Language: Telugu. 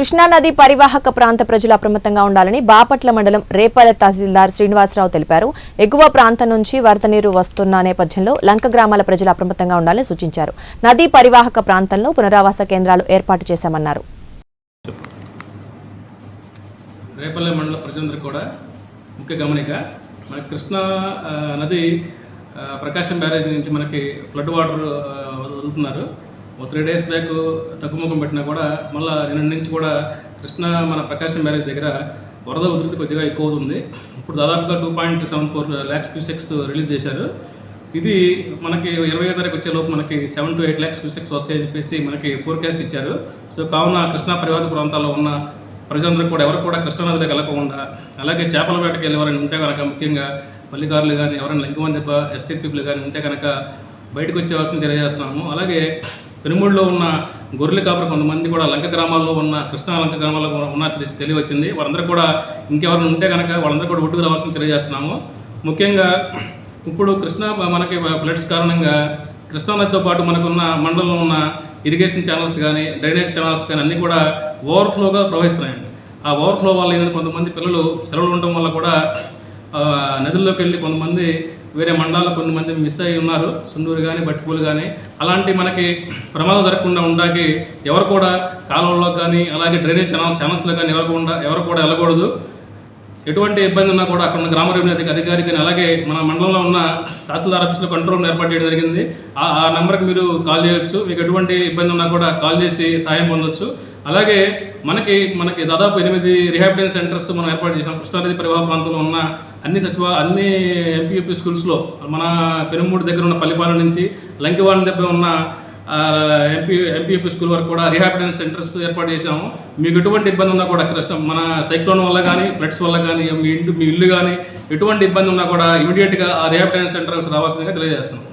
కృష్ణానది పరివాహక ప్రాంత ప్రజలు అప్రమత్తంగా ఉండాలని బాపట్ల మండలం రేపల్లె తహసీల్దార్ శ్రీనివాసరావు తెలిపారు. ఎగువ ప్రాంతం నుంచి వరద నీరు వస్తున్న నేపథ్యంలో లంక గ్రామాల ప్రజలు అప్రమత్తంగా ఉండాలని సూచించారు. నదీ పరివాహక ప్రాంతంలో పునరావాస కేంద్రాలు ఏర్పాటు చేశామన్నారు. రేపల్లె మండల కూడా ముఖ్య గమనిక మన కృష్ణా నది ప్రకాశం బ్యారేజ్ నుంచి మనకి ఫ్లడ్ వాటర్ వదులుతున్నారు. ఓ త్రీ డేస్ బ్యాక్ తగ్గుముఖం పెట్టినా కూడా మళ్ళీ నిన్న నుంచి కూడా కృష్ణా మన ప్రకాశం బ్యారేజ్ దగ్గర వరద ఉధృతి కొద్దిగా ఎక్కువ అవుతుంది ఇప్పుడు దాదాపుగా two point seven four lakhs cusecs release చేశారు. ఇది మనకి ఇరవై తారీఖు వచ్చేలోపు మనకి seven to eight lakhs cusecs వస్తాయని చెప్పేసి మనకి ఫోర్కాస్ట్ ఇచ్చారు. సో కావున కృష్ణా పరివాహక ప్రాంతాల్లో ఉన్న ప్రజలందరూ కూడా ఎవరు కూడా కృష్ణానది దగ్గర వెళ్ళకుండా అలాగే చేపల వేటకి వెళ్ళి ఎవరైనా ఉంటే కనుక ముఖ్యంగా పల్లికారులు కానీ ఎవరైనా లింగమంది ఎస్టీ పీపుల్ కానీ ఉంటే కనుక బయటకు వచ్చే అవసరం తెలియజేస్తున్నాము. అలాగే పెనుమూడులో ఉన్న గొర్రెల కాపుర కొంతమంది కూడా లంక గ్రామాల్లో ఉన్న కృష్ణా లంక గ్రామాల్లో కూడా ఉన్న తెలిసి తెలియవచ్చింది. వారందరూ కూడా ఇంకెవరైనా ఉంటే కనుక వాళ్ళందరూ కూడా ఒడ్డుకు రావాల్సింది తెలియజేస్తున్నాము. ముఖ్యంగా ఇప్పుడు కృష్ణా మనకి ఫ్లడ్స్ కారణంగా కృష్ణానదితో పాటు మనకున్న మండలంలో ఉన్న ఇరిగేషన్ ఛానల్స్ కానీ డ్రైనేజ్ ఛానల్స్ కానీ అన్నీ కూడా ఓవర్ఫ్లోగా ప్రవహిస్తున్నాయండి. ఆ ఓవర్ఫ్లో వల్ల ఏంటంటే కొంతమంది పిల్లలు సెలవులు ఉండటం వల్ల కూడా నదుల్లోకి వెళ్ళి కొంతమంది వేరే మండలాల్లో మంది మిస్ అయి ఉన్నారు. సుందూరు కానీ బట్టిపూలు కానీ అలాంటి మనకి ప్రమాదం జరగకుండా ఉండడానికి ఎవరు కూడా కాలువల్లో కానీ అలాగే డ్రైనేజ్ ఛానల్స్ ఛానల్స్లో కానీ ఎవరు కూడా ఎవరు కూడా వెళ్ళకూడదు. ఎటువంటి ఇబ్బంది ఉన్నా కూడా అక్కడ ఉన్న గ్రామ రెవెన్యూ అధిక- అధికారి కానీ అలాగే మన మండలంలో ఉన్న తహసీల్దార్ ఆఫీస్లో కంట్రోల్ రూమ్ ఏర్పాటు చేయడం జరిగింది. ఆ ఆ నెంబర్కి మీరు కాల్ చేయొచ్చు. మీకు ఎటువంటి ఇబ్బంది ఉన్నా కూడా కాల్ చేసి సాయం పొందొచ్చు. అలాగే మనకి మనకి దాదాపు ఎనిమిది రిహాబిలిటేషన్ సెంటర్స్ మనం ఏర్పాటు చేసాం కృష్ణానది పరివాహ ప్రాంతంలో ఉన్న అన్ని సచివ అన్ని ఎంపీయూపీ స్కూల్స్లో మన పెనుమూడు దగ్గర ఉన్న పల్లిపాలెం నుంచి లంకివాళ్ళ దగ్గర ఉన్న ఎంపీ ఎంపీపీ స్కూల్ వరకు కూడా రిహాబిలిటేషన్ సెంటర్స్ ఏర్పాటు చేశాము. మీకు ఎటువంటి ఇబ్బంది ఉన్నా కూడా కృష్ణ మన సైక్లోన్ వల్ల కానీ ఫ్లడ్స్ వల్ల కానీ మీ ఇంటి మీ ఇల్లు కానీ ఎటువంటి ఇబ్బంది ఉన్నా కూడా ఇమీడియట్గా ఆ రిహాబిలిటేషన్ సెంటర్స్ రావాల్సిందిగా తెలియజేస్తున్నాం.